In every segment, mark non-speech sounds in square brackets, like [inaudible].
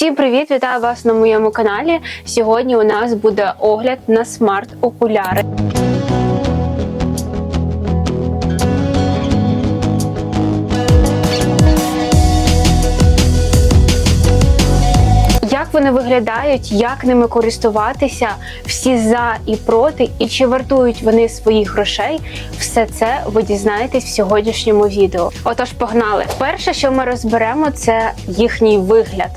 Всім привіт! Вітаю вас на моєму каналі. Сьогодні у нас буде огляд на смарт-окуляри. Як вони виглядають, як ними користуватися, всі за і проти, і чи вартують вони своїх грошей, все це ви дізнаєтесь в сьогоднішньому відео. Отож, погнали! Перше, що ми розберемо, це їхній вигляд.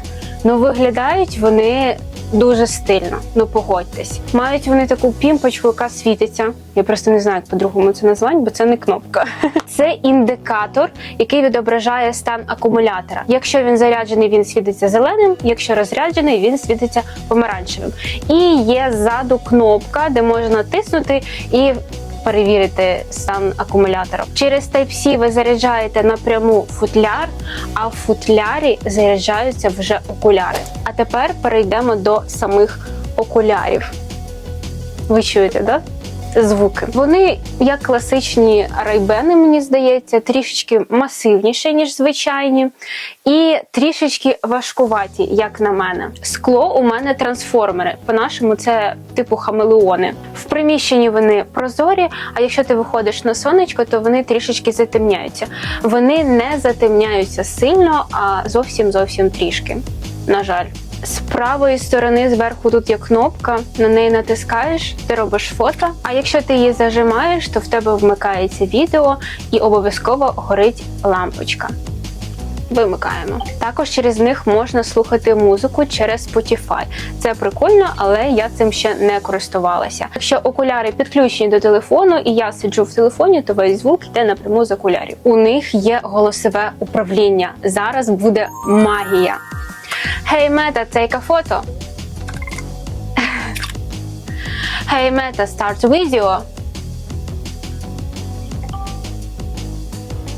Ну, виглядають вони дуже стильно. Ну погодьтесь. Мають вони таку пімпочку, яка світиться. Я просто не знаю, як по-другому це назвати, бо це не кнопка. [laughs] Це індикатор, який відображає стан акумулятора. Якщо він заряджений, він світиться зеленим. Якщо розряджений, він світиться помаранчевим. І є ззаду кнопка, де можна тиснути і. Перевірити стан акумулятора. Через Type-C ви заряджаєте напряму футляр, а в футлярі заряджаються вже окуляри. А тепер перейдемо до самих окулярів. Ви чуєте, так? Да? Звуки. Вони, як класичні райбени, мені здається, трішечки масивніші, ніж звичайні, і трішечки важкуваті, як на мене. Скло у мене трансформери. По-нашому, це типу хамелеони. В приміщенні вони прозорі, а якщо ти виходиш на сонечко, то вони трішечки затемняються. Вони не затемняються сильно, а зовсім зовсім трішки. На жаль. З правої сторони зверху тут є кнопка, на неї натискаєш, ти робиш фото. А якщо ти її зажимаєш, то в тебе вмикається відео і обов'язково горить лампочка. Вимикаємо. Також через них можна слухати музику через Spotify. Це прикольно, але я цим ще не користувалася. Якщо окуляри підключені до телефону, і я сиджу в телефоні, то весь звук йде напряму з окулярів. У них є голосове управління. Зараз буде магія. Hey Meta, take a photo. [laughs] Hey Meta, start video.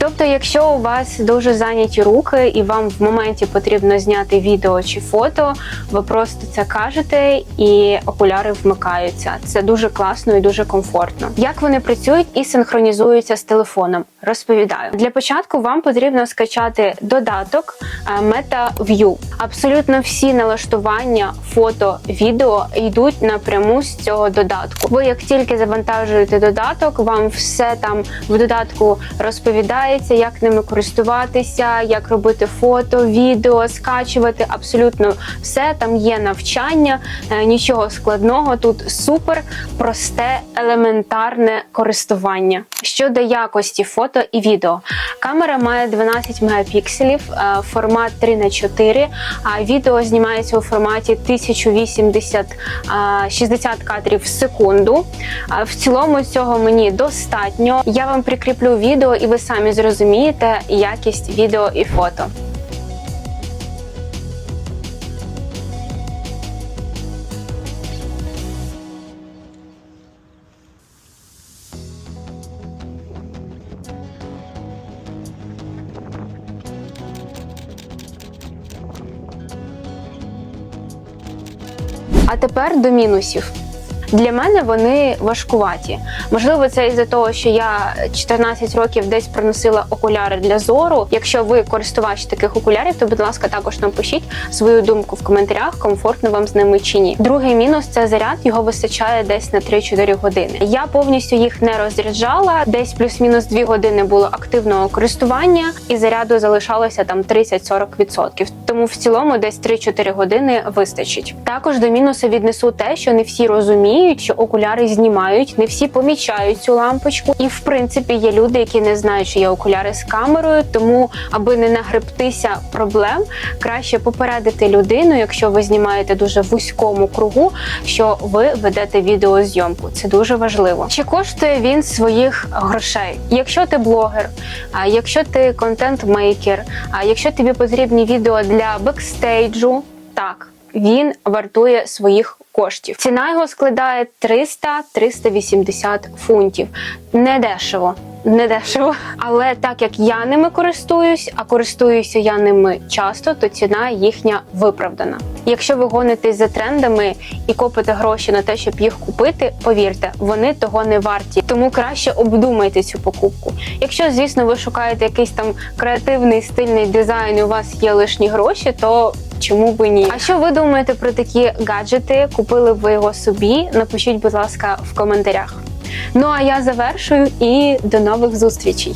Тобто, якщо у вас дуже зайняті руки і вам в моменті потрібно зняти відео чи фото, ви просто це кажете і окуляри вмикаються. Це дуже класно і дуже комфортно. Як вони працюють і синхронізуються з телефоном? Розповідаю для початку. Вам потрібно скачати додаток е, MetaView. Абсолютно всі налаштування, фото, відео йдуть напряму з цього додатку. Ви як тільки завантажуєте додаток, вам все там в додатку розповідає як ними користуватися, як робити фото, відео, скачувати. Абсолютно все там є навчання, е, нічого складного. Тут супер просте, елементарне користування. Щодо якості фото і відео, камера має 12 мегапікселів, е, формат 3 на 4 а відео знімається у форматі 1080 60 кадрів в секунду. В цілому цього мені достатньо. Я вам прикріплю відео, і ви самі зрозумієте якість відео і фото. А тепер до мінусів. Для мене вони важкуваті. Можливо, це із-за того, що я 14 років десь приносила окуляри для зору. Якщо ви користувач таких окулярів, то будь ласка, також напишіть свою думку в коментарях, комфортно вам з ними чи ні. Другий мінус це заряд, його вистачає десь на 3-4 години. Я повністю їх не розряджала. Десь плюс-мінус 2 години було активного користування, і заряду залишалося там 30-40%. Тому в цілому десь 3-4 години вистачить. Також до мінусу віднесу те, що не всі розуміють розуміють, що окуляри знімають, не всі помічають цю лампочку. І в принципі є люди, які не знають, що є окуляри з камерою. Тому, аби не нагребтися проблем, краще попередити людину, якщо ви знімаєте дуже вузькому кругу, що ви ведете відеозйомку. Це дуже важливо. Чи коштує він своїх грошей? Якщо ти блогер, якщо ти контент-мейкер, а якщо тобі потрібні відео для бекстейджу, так він вартує своїх коштів. Ціна його складає 300-380 фунтів. Не дешево. Не дешево, але так як я ними користуюсь, а користуюся я ними часто, то ціна їхня виправдана. Якщо ви гонитесь за трендами і копите гроші на те, щоб їх купити, повірте, вони того не варті. Тому краще обдумайте цю покупку. Якщо, звісно, ви шукаєте якийсь там креативний стильний дизайн, і у вас є лишні гроші, то чому би ні? А що ви думаєте про такі гаджети? Купили б ви його собі? Напишіть, будь ласка, в коментарях. Ну а я завершую і до нових зустрічей.